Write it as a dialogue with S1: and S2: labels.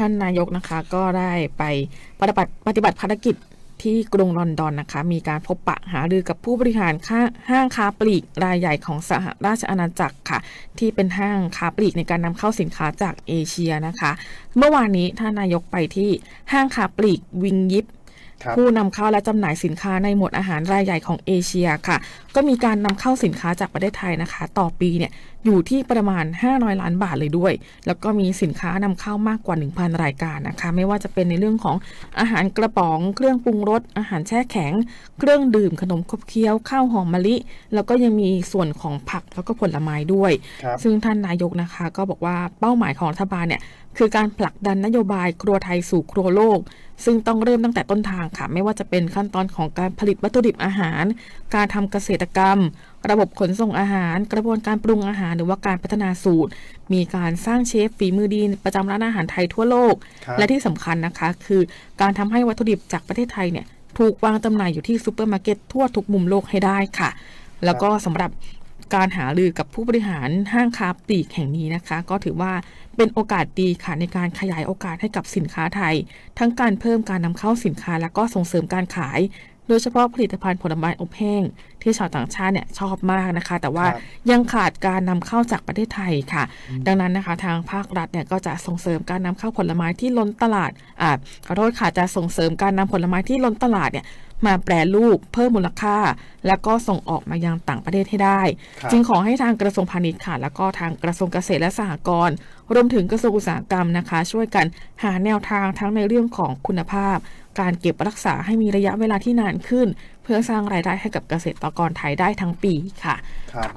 S1: ท่านนายกนะคะก็ได้ไปปฏิบัติปฏิบัติภารกิจที่กรุงลอนดอนนะคะ มีการพบปะหารือกับผู้บริหาราห้างค้าปลีกรายใหญ่ของสหราชอาณาจักรค่ะ ที่เป็นห้างค้าปลีกในการนำเข้าสินค้าจากเอเชียนะคะ เมื่อวานนี้ท่านนายกไปที่ห้างค้าปลีกวิงยิป ผู้นำเข้าและจำหน่ายสินค้าในหมวดอาหารรายใหญ่ของเอเชียค่ะ ก็มีการนำเข้าสินค้าจากประเทศไทยนะคะ ต่อปีเนี่ยอยู่ที่ประมาณ 500 ล้านบาทเลยด้วย แล้วก็มีสินค้านำเข้ามากกว่า 1,000 รายการนะคะ ไม่ว่าจะเป็นในเรื่องของอาหารกระป๋อง เครื่องปรุงรส อาหารแช่แข็ง เครื่องดื่มขนมขบเคี้ยว ข้าวหอมมะลิ แล้วก็ยังมีส่วนของผักแล้วก็ผลไม้ด้วย
S2: ครับ
S1: ซึ่งท่านนายกนะคะ ก็บอกว่าเป้าหมายของรัฐบาลเนี่ยคือการผลักดันนโยบายครัวไทยสู่ครัวโลก ซึ่งต้องเริ่มตั้งแต่ต้นทางค่ะ ไม่ว่าจะเป็นขั้นตอนของการผลิตวัตถุดิบอาหาร การทำเกษตรกรรม ระบบขนส่งอาหาร กระบวนการปรุงอาหารหรือว่าการพัฒนาสูตร มีการสร้างเชฟฝีมือดีประจำร้านอาหารไทยทั่วโลก
S2: ครับ
S1: และที่สำคัญนะคะ คือการทำให้วัตถุดิบจากประเทศไทยเนี่ยถูกวางจำหน่ายอยู่ที่ซูเปอร์มาร์เก็ตทั่วทุกมุมโลกให้ได้ค่ะ แล้วก็สำหรับ การหารือกับผู้บริหารห้างค้าปลีกแห่งนี้นะคะ ก็ถือว่าเป็นโอกาสดีค่ะในการขยายโอกาสให้กับสินค้าไทย ทั้งการเพิ่มการนำเข้าสินค้าและก็ส่งเสริมการขาย โดยเฉพาะผลิตภัณฑ์ผลไม้อบแห้ง ที่ชาวต่างชาติเนี่ยชอบมากนะคะ แต่ว่า
S2: ครับ
S1: ยังขาดการนำเข้าจากประเทศไทยค่ะ ดังนั้นนะคะทางภาครัฐเนี่ยก็จะส่งเสริมการนำเข้าผลไม้ที่ล้นตลาดอ่าขอโทษค่ะจะส่งเสริมการนำผลไม้ที่ล้นตลาดเนี่ย มาแปรรูปเพิ่มมูลค่า แล้วก็ส่งออกมายังต่างประเทศให้ได้
S2: ครับ
S1: จึงขอให้ทางกระทรวงพาณิชย์ค่ะ แล้วก็ทางกระทรวงเกษตรและสหกรณ์รวมถึงกระทรวงอุตสาหกรรมนะคะ ช่วยกันหาแนวทางทั้งในเรื่องของคุณภาพ การเก็บรักษาให้มีระยะเวลาที่นานขึ้น เพื่อสร้างรายได้ให้กับเกษตรกรไทยได้ทั้งปีค่ะ
S2: ครับ